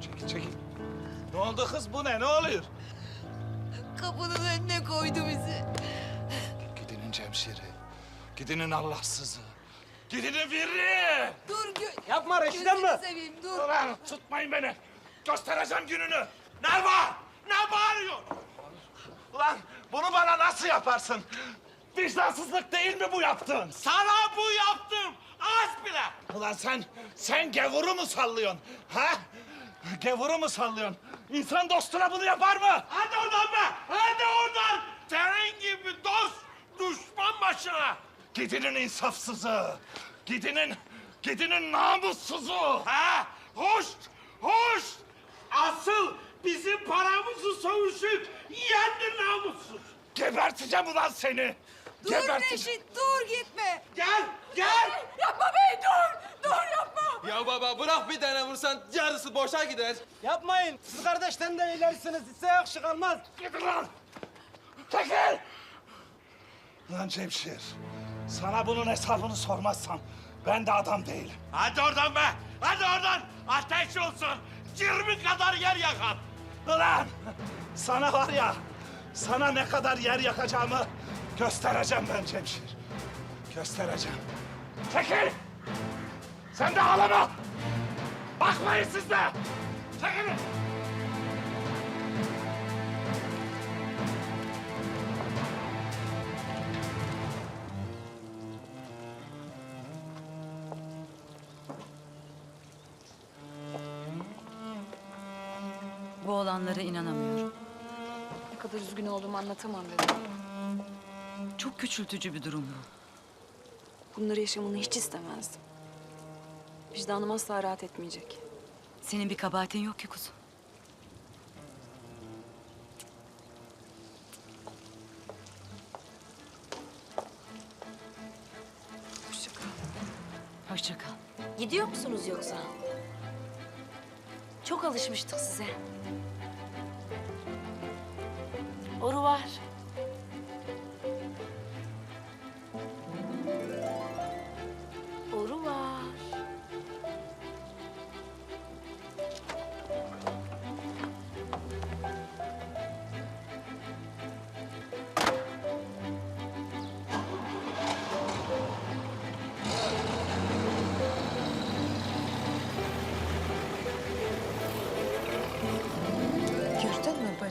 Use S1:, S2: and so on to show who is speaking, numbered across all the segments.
S1: Çekil çekil. Ne oldu kız bu ne? Ne oluyor?
S2: Kapının önüne koydu bizi.
S1: Gidinin Cemşiri. Gidinin Allahsızı. Gidinin biri.
S2: Dur gö...
S3: Yapma Reşiden mi?
S2: Gözünü seveyim dur.
S1: Ulan tutmayın beni. Göstereceğim gününü. Ne var? Ne bağırıyor? Ulan bunu bana nasıl yaparsın? Vicdansızlık değil mi bu yaptığın?
S4: Sana bu yaptım. Az bile.
S1: Ulan sen, sen gavuru mu sallıyorsun? Ha? Gavuru mu sallıyorsun? İnsan dostuna bunu yapar mı?
S4: Hadi oradan be. Hadi oradan. Senin gibi dost düşman başına.
S1: Gidinin insafsızı. Gidinin, gidinin namussuzu.
S4: Ha? Hoş. Hoş. Asıl bizim paramızı savuşup yendin namussuz.
S1: Geberteceğim ulan seni.
S2: Dur
S1: Geberteceğim.
S2: Reşit dur gitme.
S4: Gel. Gel.
S2: Yapma bey dur. Dur yapma.
S5: Ya baba bırak bir tane vursan yarısı boşa gider.
S3: Yapmayın. Siz kardeşten de ilerisiniz. Size yakışık almaz.
S1: Gidin lan! Çekil! Lan Cemşir, sana bunun hesabını sormazsam ben de adam değilim.
S4: Hadi oradan be. Hadi oradan. Ateş olsun. 20 kadar yer yakar.
S1: Ulan sana var ya, sana ne kadar yer yakacağımı göstereceğim ben Cemşir. Göstereceğim. Çekil! Sen de ağlama! Bakmayın siz de! Çekilin!
S6: Bu olanlara inanamıyorum.
S7: Ne kadar üzgün olduğumu anlatamam dedim.
S6: Çok küçültücü bir durum bu.
S7: Bunları yaşamanı hiç istemezdim. Vicdanım asla rahat etmeyecek.
S6: Senin bir kabahatin yok ki kuzum.
S7: Hoşça kal.
S6: Hoşça kal.
S8: Gidiyor musunuz yoksa? Çok alışmıştık size. Oru var.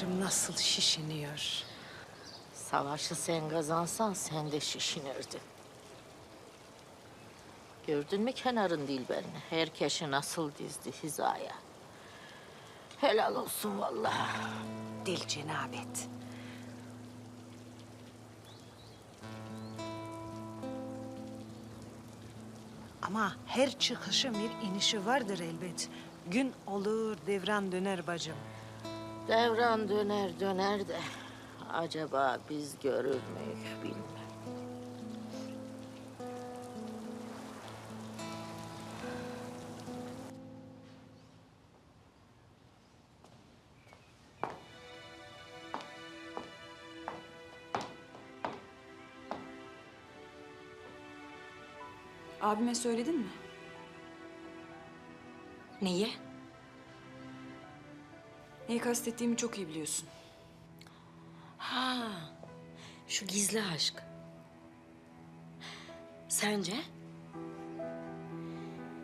S9: Bacım nasıl şişiniyor?
S8: Savaşı sen kazansan sen de şişinirdin. Gördün mü kenarın dilberini? Herkesi nasıl dizdi hizaya. Helal olsun vallahi.
S9: Dil cenabet. Ama her çıkışın bir inişi vardır elbet. Gün olur, devran döner bacım.
S8: Devran döner döner de acaba biz görür müyük bilmem.
S7: Abime söyledin mi?
S8: Niye?
S7: Neyi kastettiğimi çok iyi biliyorsun.
S8: Ha, şu gizli aşk. Sence?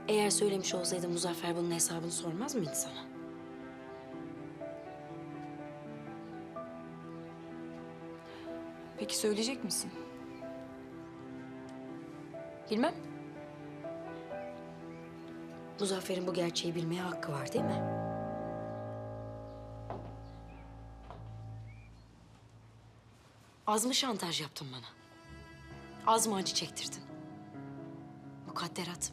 S8: Eğer söylemiş olsaydı Muzaffer bunun hesabını sormaz mıydı sana?
S7: Peki söyleyecek misin?
S8: Bilmem. Muzaffer'in bu gerçeği bilmeye hakkı var değil mi? Az mı şantaj yaptın bana? Az mı acı çektirdin? Mukadderat.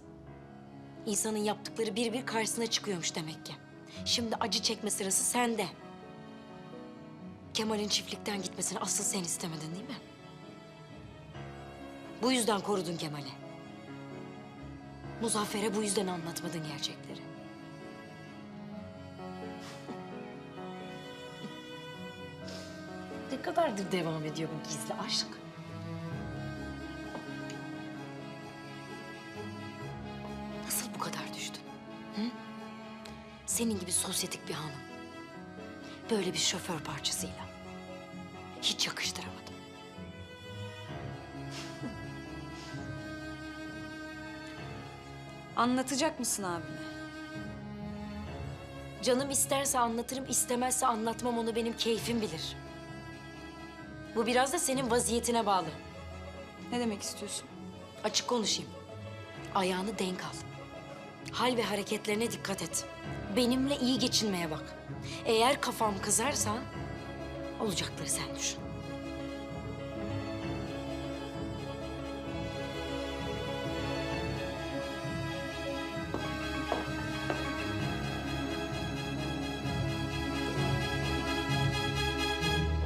S8: İnsanın yaptıkları bir bir karşısına çıkıyormuş demek ki. Şimdi acı çekme sırası sende. Kemal'in çiftlikten gitmesini asıl sen istemedin değil mi? Bu yüzden korudun Kemal'i. Muzaffer'e bu yüzden anlatmadın gerçekleri. ne kadardır devam ediyor bu gizli aşk? Nasıl bu kadar düştün? Hı?
S10: Senin gibi sosyetik bir hanım. Böyle bir şoför parçasıyla. Hiç yakıştıramadım.
S7: Anlatacak mısın abime?
S10: Canım isterse anlatırım, istemezse anlatmam onu benim keyfim bilir. Bu biraz da senin vaziyetine bağlı.
S7: Ne demek istiyorsun?
S10: Açık konuşayım. Ayağını denk al. Hal ve hareketlerine dikkat et. Benimle iyi geçinmeye bak. Eğer kafam kızarsa olacakları sen düşün.